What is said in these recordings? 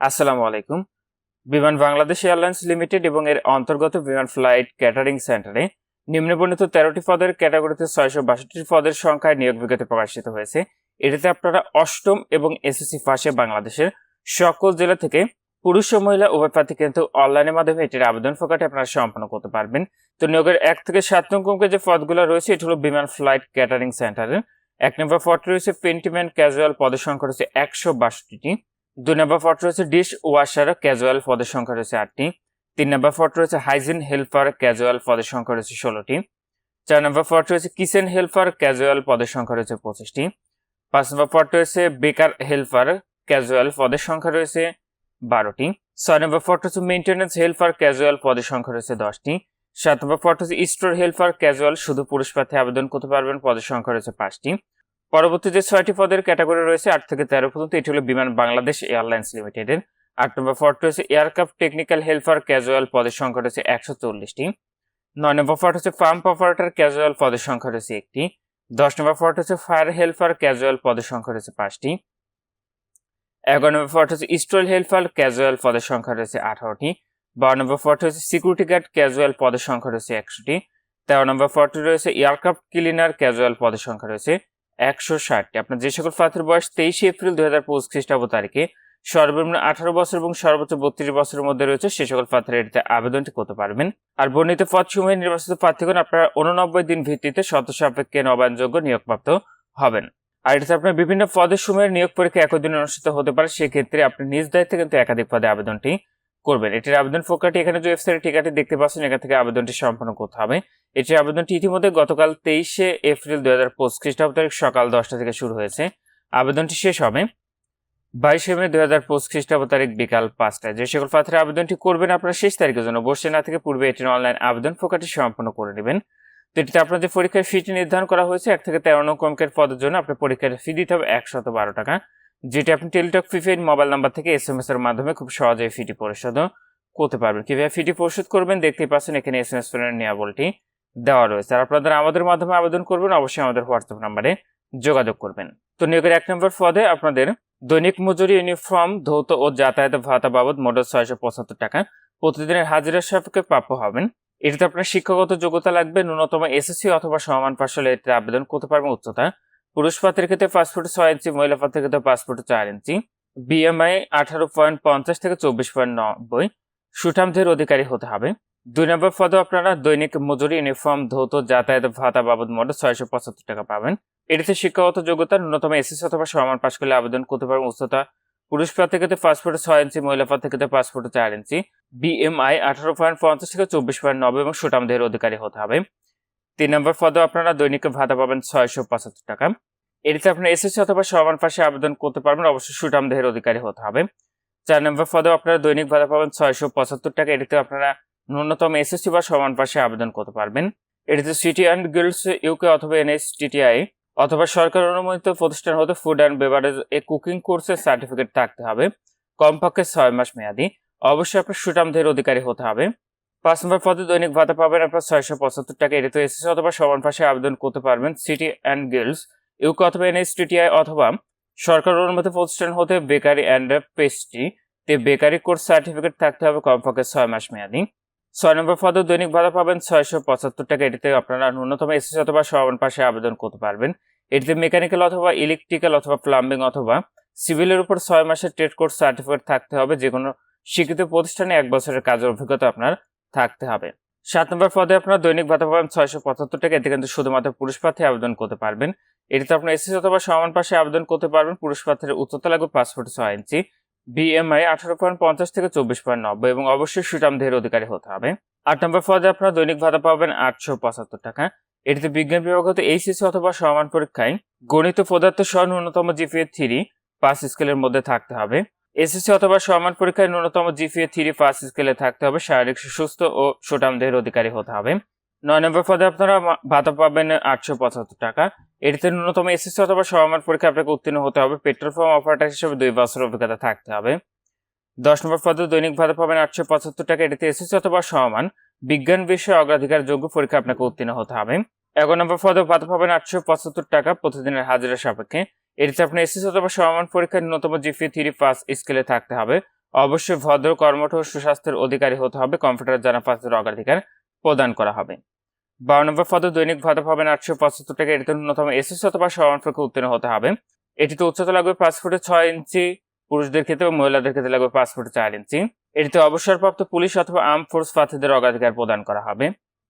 আসসালামু আলাইকুম। বিমান বাংলাদেশ এয়ারলাইন্স লিমিটেড এবং এর অন্তর্গত বিমান ফ্লাইট ক্যাটারিং সেন্টারে নিম্নবর্ণিত তেরোটি পদের ক্যাটাগরিতে ছয়শো বাষট্টি পদের সংখ্যায় নিয়োগ বিজ্ঞপ্তি প্রকাশিত হয়েছে। এটিতে আপনারা অষ্টম এবং এসএসসি পাশে বাংলাদেশের সকল জেলা থেকে পুরুষ ও মহিলা উভয় প্রার্থী কিন্তু অনলাইনের মাধ্যমে এটির আবেদন ফোকাটে আপনারা সম্পন্ন করতে পারবেন। তো নিয়োগের এক থেকে সাত নম্বর অঙ্কের যে পদগুলো রয়েছে, এটি হলো বিমান ফ্লাইট ক্যাটারিং সেন্টারের। এক নম্বর পদটি রয়েছে পেন্টিমেন্ট ক্যাজুয়াল, পদের সংখ্যা রয়েছে একশো বাষট্টিটি। দুই নম্বর ফটো রয়েছে ডিশ ওয়াশার ক্যাজুয়াল পদের সংখ্যা রয়েছে আটটি। তিন নম্বর ফটো রয়েছে হাইজিন হেল্পার ক্যাজুয়াল পদের সংখ্যা রয়েছে ষোলোটি। চার নম্বর ফটো রয়েছে কিচেন হেল্পার ক্যাজুয়াল পদের সংখ্যা রয়েছে পঁচিশটি। পাঁচ নম্বর ফটো রয়েছে বেকার হেল্পার ক্যাজুয়াল পদের সংখ্যা রয়েছে বারোটি। ছয় নম্বর ফটো হচ্ছে মেনটেন্যান্স হেল্পার ক্যাজুয়াল পদের সংখ্যা রয়েছে দশটি। সাত নম্বর ফটো হচ্ছে স্টোর হেল্পার ক্যাজুয়াল শুধু পুরুষ প্রার্থী আবেদন করতে পারবেন, পদের সংখ্যা রয়েছে পাঁচটি। পরবর্তী যে ছয়টি পদের ক্যাটাগরি রয়েছে, আট থেকে তেরো পর্যন্ত, এটি হলো বিমান বাংলাদেশ এয়ারলাইন্স লিমিটেডের। আট নম্বর ফটো রয়েছে এয়ারক্রাফট টেকনিক্যাল হেল্পার ক্যাজুয়াল পদের সংখ্যা রয়েছে একশো চল্লিশটি। নয় নম্বর ফটো হচ্ছে পাম্প অপারেটর ক্যাজুয়াল পদের সংখ্যা রয়েছে একটি। দশ নম্বর ফটো হচ্ছে ফায়ার হেল্পার ক্যাজুয়াল পদের সংখ্যা রয়েছে পাঁচটি। এগারো নম্বর ফটো হচ্ছে স্টোল হেল্পার ক্যাজুয়াল পদের সংখ্যা রয়েছে আঠারোটি। বারো নম্বর ফটো হচ্ছে সিকিউরিটি গার্ড ক্যাজুয়াল পদের সংখ্যা রয়েছে একশোটি। তেরো নম্বর ফটো রয়েছে এয়ারক্রাফট ক্লিনার ক্যাজুয়াল পদের সংখ্যা রয়েছে একশো ষাটটি আপনার যে সকল প্রার্থীর বয়স, তেইশে এপ্রিল দুই হাজার পঁচিশ খ্রিস্টাব্দ তারিখে সর্বনিম্ন আঠারো বছর এবং সর্বোচ্চ বত্রিশ বছরের মধ্যে রয়েছে সে সকল প্রার্থীরা এটিতে আবেদনটি করতে পারবেন। আর বর্ণিত পদ সময়ে নির্বাচিত প্রার্থীগণ আপনারা উননব্বই দিন ভিত্তিতে শর্ত সাপেক্ষে নবায়নযোগ্য নিয়োগপ্রাপ্ত হবেন। আর এটাতে আপনার বিভিন্ন পদের সময়ের নিয়োগ পরীক্ষা একই দিনে অনুষ্ঠিত হতে পারে, সেক্ষেত্রে আপনি নিজ দায়িত্বে কিন্তু একাধিক পদে আবেদনটি করবেন। এটির আবেদন প্রক্রিয়াটি এখানে যে ওয়েবসাইটের ঠিকাটি দেখতে পাচ্ছেন, এখান থেকে আবেদনটি সম্পন্ন করতে হবে। এটির আবেদনটি ইতিমধ্যে গতকাল তেইশে এপ্রিল দুই হাজার পঁচিশ খ্রিস্টাব্দ তারিখ সকাল দশটা থেকে শুরু হয়েছে। আবেদনটি শেষ হবে বাইশে মে দুই হাজার পঁচিশ খ্রিস্টাব্দ তারিখ বিকাল পাঁচটায়। যে সকল প্রার্থীরা আবেদনটি করবেন আপনারা শেষ তারিখের জন্য বসে না থেকে পূর্বে এটির অনলাইন আবেদন প্রক্রিয়াটি সম্পন্ন করে নেবেন। তো এটিতে আপনার যে পরীক্ষার ফিটি নির্ধারণ করা হয়েছে। এক থেকে তেরো নং অঙ্কের পদের জন্য আপনার পরীক্ষার ফি দিতে হবে একশত বারো টাকা। যেটি আপনি টেলিটক প্রিপেড মোবাইল নাম্বার থেকে এস এম এস এর মাধ্যমে খুব সহজেই ফিটি পরিশোধ করতে পারবেন। কীভাবে ফিটি পরিশোধ করবেন দেখতেই পাচ্ছেন এখানে এস এম এস নিয়াবলটি দেওয়া রয়েছে। আর আপনাদের আমাদের মাধ্যমে আবেদন করবেন, অবশ্যই আমাদের হোয়াটসঅ্যাপ নাম্বারে যোগাযোগ করবেন। তো নিয়োগের এক নম্বর পদে আপনাদের দৈনিক মজুরি ইউনিফর্ম, ধৌত ও যাতায়াত ভাতা বাবদ মোট ছয়শো পঁচাত্তর টাকা প্রতিদিনের হাজিরা সাপেক্ষে প্রাপ্য হবেন। এটিতে আপনার শিক্ষাগত যোগ্যতা লাগবে, ন্যূনতম এসএসসি অথবা সমান পাশ হলে এটিতে আবেদন করতে পারবেন উচ্চতা পুরুষ পাত্রের ক্ষেত্রে পাসপোর্ট ছয় ইঞ্চি মহিলা পাত্রের ক্ষেত্রে পাসপোর্ট চার ইঞ্চি। বিএমআই আঠারো পয়েন্ট পঞ্চাশ থেকে চব্বিশ পয়েন্ট নব্বই। সুঠামদের অধিকারী হতে হবে। দুই নম্বর পদে আপনারা দৈনিক মজুরি, ইউনিফর্ম, ধৌত, যাতায়াত ভাতা বাবদ মোট ছয়শো পঁচাত্তর টাকা পাবেন। এটিতে শিক্ষাগত যোগ্যতা ন্যূনতম এসএসসি অথবা সমান পাশ করলে আবেদন করতে পারবেন উচ্চতা পুরুষ প্রার্থীর ক্ষেত্রে পাসপোর্টে ছয় ইঞ্চি মহিলা প্রার্থীর ক্ষেত্রে পাসপোর্টে চার ইঞ্চি। বিএমআই আঠারো পয়েন্ট পঞ্চাশ থেকে চব্বিশ পয়েন্ট নব্বই এবং সুটামদের অধিকারী হতে হবে। তিন নম্বর পদে আপনারা দৈনিক ভাতা পাবেন ছয়শো পঁচাত্তর টাকা। এটিতে আপনার এসএসসি অথবা সমান পাশে আবেদন করতে পারবেন, অবশ্যই সুটাম দেহের অধিকারী হতে হবে। চার নম্বর পদে আপনারা দৈনিক ভাতা পাবেন ছয়শো পঁচাত্তর টাকা, এটিতে আপনারা ন্যূনতম এসএসসি বা সমান পাশে আবেদন করতে পারবেন। এটিতে সিটি অ্যান্ড গিল্ডস ইউকে অথবা এনএসটিটিআই অথবা সরকার অনুমোদিত প্রতিষ্ঠান হতে ফুড অ্যান্ড বেভারেজ এ কুকিং কোর্সের সার্টিফিকেট থাকতে হবে, কমপক্ষে ছয় মাস মেয়াদি। অবশ্যই আপনার সুটামদের অধিকারী হতে হবে। পাঁচ নম্বর পদে দৈনিক ভাতা পাবেন আপনার ছয়শো পঁচাত্তর টাকা। এটিতে এসএসসি অথবা সমান পাশে আবেদন করতে পারবেন সিটি অ্যান্ড গিল্ডস ইউকে অথবা এনএসটিটিআই অথবা সরকার অনুমোদিত প্রতিষ্ঠান হতে বেকারি অ্যান্ড পেস্ট্রি তে বেকারি কোর্স সার্টিফিকেট থাকতে হবে কমপক্ষে ছয় মাস মেয়াদি। ছয় নম্বর পদে দৈনিক ভাতা পাবেন ছয়শো পঁচাত্তর টাকা। এটিতে আপনারা ন্যূনতম এসএসসি অথবা সমান পাশে আবেদন করতে পারবেন। এটিতে মেকানিক্যাল অথবা ইলেকট্রিক্যাল অথবা প্লাম্বিং অথবা সিভিলের উপর ছয় মাসের ট্রেড কোর্স সার্টিফিকেট থাকতে হবে। যে কোনো স্বীকৃত প্রতিষ্ঠানে এক বছরের কাজের অভিজ্ঞতা আপনার থাকতে হবে। সাত নম্বর পদে আপনার দৈনিক ভাতা পাবেন ছয়শো পঁচাত্তর টাকা। এতে কিন্তু শুধুমাত্র পুরুষ প্রার্থী আবেদন করতে পারবেন। এটিতে আপনার এসএসসি অথবা সমান পাশে আবেদন করতে পারবেন পুরুষ প্রার্থীর উচ্চতা লাগবে পাসপোর্ট ছয় ইঞ্চি। বিএমআই আঠারো পয়েন্ট পঞ্চাশ থেকে চব্বিশ পয়েন্ট নব্বই এবং অবশ্যই সুটাম দেহের অধিকারী হতে হবে। আট নম্বর পদে আপনার দৈনিক ভাতা পাবেন আটশো পঁচাত্তর টাকা। এটিতে বিজ্ঞান বিভাগ হতে এইচএসসি অথবা সমান পরীক্ষায় গণিত পদার্থ সহ ন্যূনতম জিপিএ থ্রি পাঁচ স্কেলের মধ্যে থাকতে হবে। এসএসসি অথবা সমান পরীক্ষায় ন্যূনতম জিপিএ থ্রি পাঁচ স্কেলে থাকতে হবে। শারীরিক সুস্থ ও সুটাম দেহের অধিকারী হতে হবে। নয় নম্বর পদে আপনারা ভাতা পাবেন আটশো পঁচাত্তর টাকা। এটিতে ন্যূনতম এসএসসি অথবা সমান পরীক্ষা আপনাকে উত্তীর্ণ হতে হবে। পেট্রোল পাম্প অপারেটর হিসেবে দুই বছর অভিজ্ঞতা থাকতে হবে। দশ নম্বর পদে দৈনিক ভাতা পাবেন আটশো পঁচাত্তর টাকা। এটিতে এসএসসি অথবা সমান বিজ্ঞান, বিষয়ে অগ্রাধিকার যোগ্য পরীক্ষা আপনাকে উত্তীর্ণ হতে হবে। এগারো নম্বর পদে ভাতা পাবেন আটশো পঁচাত্তর টাকা প্রতিদিনের হাজিরা সাপেক্ষে। এটিতে আপনার এসএসসি অথবা সমান পরীক্ষার ন্যূনতম জিপি থ্রি পাস স্কেলে থাকতে হবে। অবশ্যই ভদ্র কর্মঠ সুস্বাস্থ্যের অধিকারী হতে হবে। কম্পিউটার জানা পাঁচের অগ্রাধিকার প্রদান করা হবে। বারো নম্বর পদে, দৈনিক ভাতা পাবেন আটশো পঁচাত্তর টাকা। এটিতে ন্যূনতম এসএস অথবা সমানপক্ষে উত্তীর্ণ হতে হবে। এটিতে উচ্চতা লাগবে পাঁচ ফুটে ছয় ইঞ্চি, পুরুষদের ক্ষেত্রে এবং মহিলাদের ক্ষেত্রে লাগবে পাঁচ ফুটে চার ইঞ্চি। এটিতে অবসরপ্রাপ্ত পুলিশ অথবা আর্ম ফোর্স প্রার্থীদের অগ্রাধিকার প্রদান করা হবে।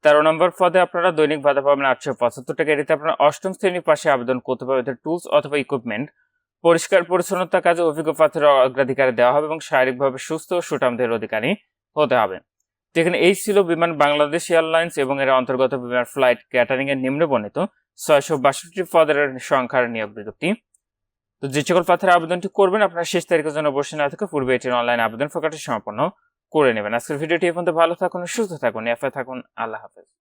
তেরো নম্বর পদে আপনারা দৈনিক ভাতা পাবেন আটশো পঁচাত্তর টাকা। এটিতে আপনারা অষ্টম শ্রেণির পাশে আবেদন করতে পারবেন টুলস অথবা ইকুইপমেন্ট পরিষ্কার, পরিচ্ছন্নতা কাজে অভিজ্ঞ প্রার্থীর অগ্রাধিকার দেওয়া হবে এবং শারীরিকভাবে সুস্থ ও সুঠামদের অধিকারী হতে হবে। যেখানে এই ছিল বিমান বাংলাদেশ এয়ারলাইন্স এবং এর অন্তর্গত বিমান ফ্লাইট ক্যাটারিং এর নিম্ন বর্ণিত ছয়শো বাষট্টি পদের সংখ্যার নিয়োগ বিজ্ঞপ্তি। তো যে সকল প্রার্থীরা আবেদনটি করবেন, আপনারা শেষ তারিখের জন্য বসে না থেকে পূর্বে এটির অনলাইন আবেদন প্রকাশটি সম্পন্ন করে নেবেন। আজকের ভিডিওটি পর্যন্ত। ভালো থাকুন সুস্থ থাকুন এফে থাকুন। আল্লাহ হাফেজ।